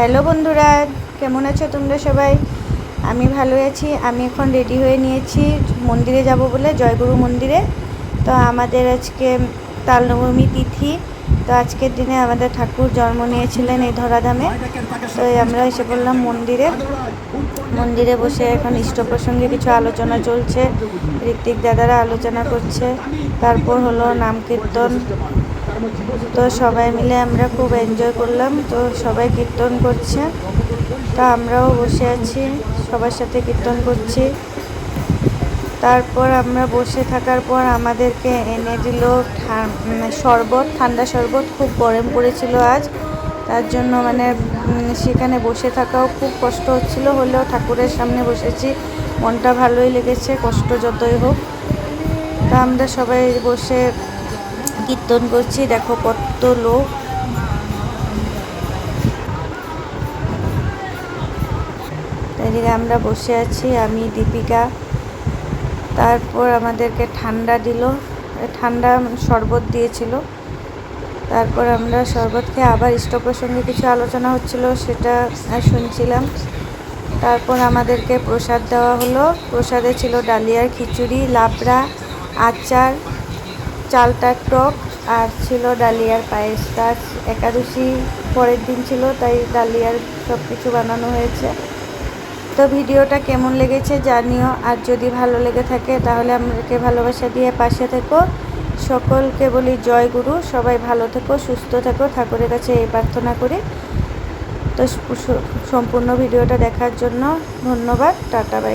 Hello বন্ধুরা, কেমন আছো তোমরা সবাই? আমি ভালো আছি, আমি এখন রেডি হয়ে নিয়েছি মন্দিরে যাব বলে, জয়গুরু মন্দিরে। তো আমাদের আজকে তালনবমী তিথি, তো আজকের দিনে আমাদের ঠাকুর জন্ম নিয়েছিলেন এই ধরাধামে। তো আমরা এসে পড়লাম মন্দিরে। মন্দিরে বসে এখন ইষ্ট প্রসঙ্গে কিছু আলোচনা চলছে। ঋত্বিক দাদারা আলোচনা করছে। তারপর হলো নাম কীর্তন। তো সবাই মিলে আমরা খুব এনজয় করলাম। তো সবাই কীর্তন করছে। তা আমরাও বসে আছি, সবার সাথে কীর্তন করছি। তারপর আমরা বসে থাকার পর আমাদেরকে এনে দিল মানে শরবত, ঠান্ডা শরবত। খুব গরম পড়েছিল আজ। তার জন্য মানে সেখানে বসে থাকাও খুব কষ্ট হচ্ছিল। হলেও ঠাকুরের সামনে বসেছি। মনটা ভালোই লেগেছে, কষ্ট যতই হোক। তা আমরা সবাই বসে কীর্তন করছি, দেখো কত লোক। এদিকে আমরা বসে আছি, আমি, দীপিকা। তারপর আমাদেরকে ঠান্ডা দিল। ঠান্ডা শরবত দিয়েছিল। তারপর আমরা শরবত খেয়ে আবার ইষ্ট প্রসঙ্গে কিছু আলোচনা হচ্ছিল, সেটা শুনছিলাম। তারপর আমাদেরকে প্রসাদ দেওয়া হলো। প্রসাদে ছিল ডালিয়ার খিচুড়ি, লাবড়া, আচার চালটার টক আর ছিল ডালিয়ার পায়েস তার একাদশী পরের দিন ছিল, তাই ডালিয়ার সব কিছু বানানো হয়েছে। তো ভিডিওটা কেমন লেগেছে জানিও, আর যদি ভালো লেগে থাকে তাহলে আমাকে ভালোবাসা দিয়ে পাশে থেকো। সকলকে বলি জয় গুরু, সবাই ভালো থেকো, সুস্থ থেকো, ঠাকুরের কাছে এই প্রার্থনা করি। তো সম্পূর্ণ ভিডিওটা দেখার জন্য ধন্যবাদ, টাটা বাই